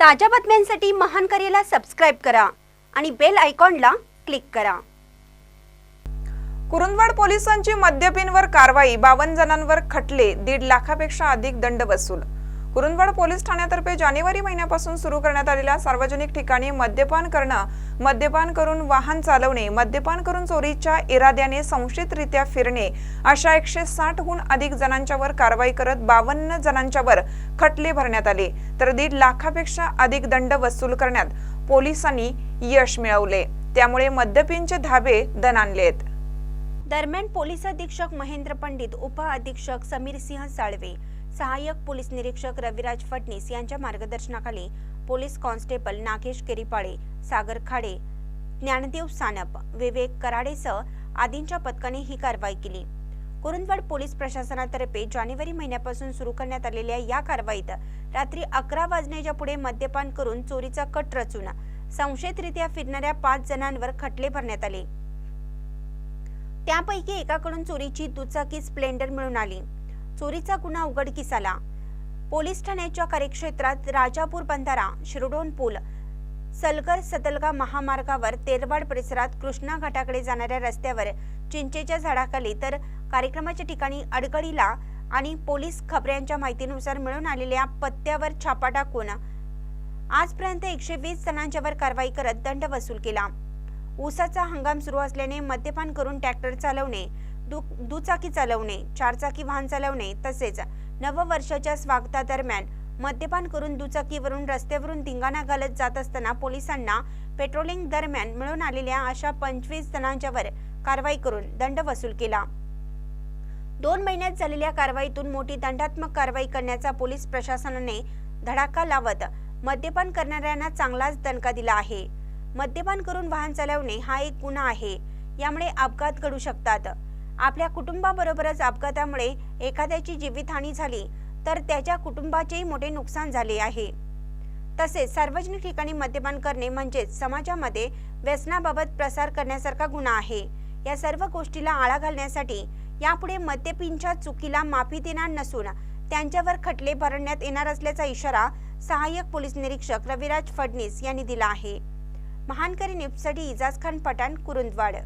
ताज्या बातम्यांसाठी महान करेला सबस्क्राईब करा आणि बेल आयकॉनला क्लिक करा. कुरुंदवाड पोलिसांची मद्यपींवर कारवाई बावन्न जणांवर खटले दीड लाखापेक्षा अधिक दंड वसूल. कुरुंदवाड पोलीस ठाण्यातर्फे जानेवारी महिन्यापासून सुरू करण्यात आलेल्या सार्वजनिक ठिकाणी मद्यपान करणं मद्यपान करून वाहन चालवणे मद्यपान करून चोरीच्या इराद्याने संशयितरित्या फिरणे अशा एकशे साठहून अधिक जणांच्यावर कारवाई करत बावन्न जणांच्यावर खटले भरण्यात आले. तर दीड लाखापेक्षा अधिक दंड वसूल करण्यात पोलिसांनी यश मिळवले. त्यामुळे मद्यपींचे धाबे दणाणलेत. दरम्यान पोलीस अधीक्षक महेंद्र पंडित उपअधीक्षक समीर सिंह साळवे सहाय्यक पोलीस निरीक्षक रविराज फडणीस यांच्या मार्गदर्शनाखाली पोलीस कॉन्स्टेबल नागेश केरीपाळे सागर खाडे ज्ञानदेव सानप विवेक कराडेसह आदींच्या पथकाने ही कारवाई केली. कुरुंदवाड पोलीस प्रशासनातर्फे जानेवारी महिन्यापासून सुरू करण्यात आलेल्या या कारवाईत रात्री अकरा वाजण्याच्या पुढे मद्यपान करून चोरीचा कट रचून संशयितरित्या फिरणाऱ्या पाच जणांवर खटले भरण्यात आले. त्यापैकी एकाकडून चोरीची दुचाकी स्प्लेंडर मिळून आली. चोरीचा गुन्हा उघडकीस आला पोलीस ठाण्याच्या कार्यक्षेत्रात राजापूर बंधारा शिरडोन पूल सलगर सतलगा महामार्गावर तेरवाड परिसरात कृष्णा घाटाकडे जाणाऱ्या रस्त्यावर चिंचेच्या झाडाखाली तर कार्यक्रमाच्या ठिकाणी अडगडीला आणि पोलीस खबऱ्यांच्या माहितीनुसार मिळून आलेल्या पत्त्यावर छापा टाकून आजपर्यंत एकशे वीस जणांच्यावर कारवाई करत दंड वसूल केला. ऊसाचा हंगाम सुरू असल्याने मद्यपान करून ट्रॅक्टर चालवणे दुचाकी चालवणे चारचाकी वाहन चालवणे तसेच नववर्षाच्या स्वागतादरम्यान मद्यपान करून दुचाकीवरून रस्त्यावरून धिंगाणा घालत जात असताना पोलिसांना पेट्रोलिंग दरम्यान मिळून आलेल्या अशा पंचवीस जणांच्यावर कारवाई करून दंड वसूल केला. दोन महिन्यात झालेल्या कारवाईतून मोठी दंडात्मक कारवाई करण्याचा पोलीस प्रशासनाने धडाका लावत मद्यपान करणाऱ्यांना चांगलाच दणका दिला आहे. मद्यपान करून वाहन चालवणे हा एक गुन्हा आहे. यामुळे अपघात घडू शकतात. आपल्या कुटुंबाबरोबरच अपघातामुळे एखाद्याची जीवितहानी झाली तर त्याच्या कुटुंबाचेही मोठे नुकसान झाले आहे. तसेच सार्वजनिक ठिकाणी मद्यपान करणे म्हणजेच समाजामध्ये व्यसनाबाबत प्रसार करण्यासारखा गुन्हा आहे. या सर्व गोष्टीला आळा घालण्यासाठी यापुढे मद्यपींच्या चुकीला माफी देणार नसून त्यांच्यावर खटले भरण्यात येणार असल्याचा इशारा सहाय्यक पोलीस निरीक्षक रविराज फडणीस यांनी दिला आहे. महानकरी निपसाठी इजाज खान पठाण कुरुंदवाड.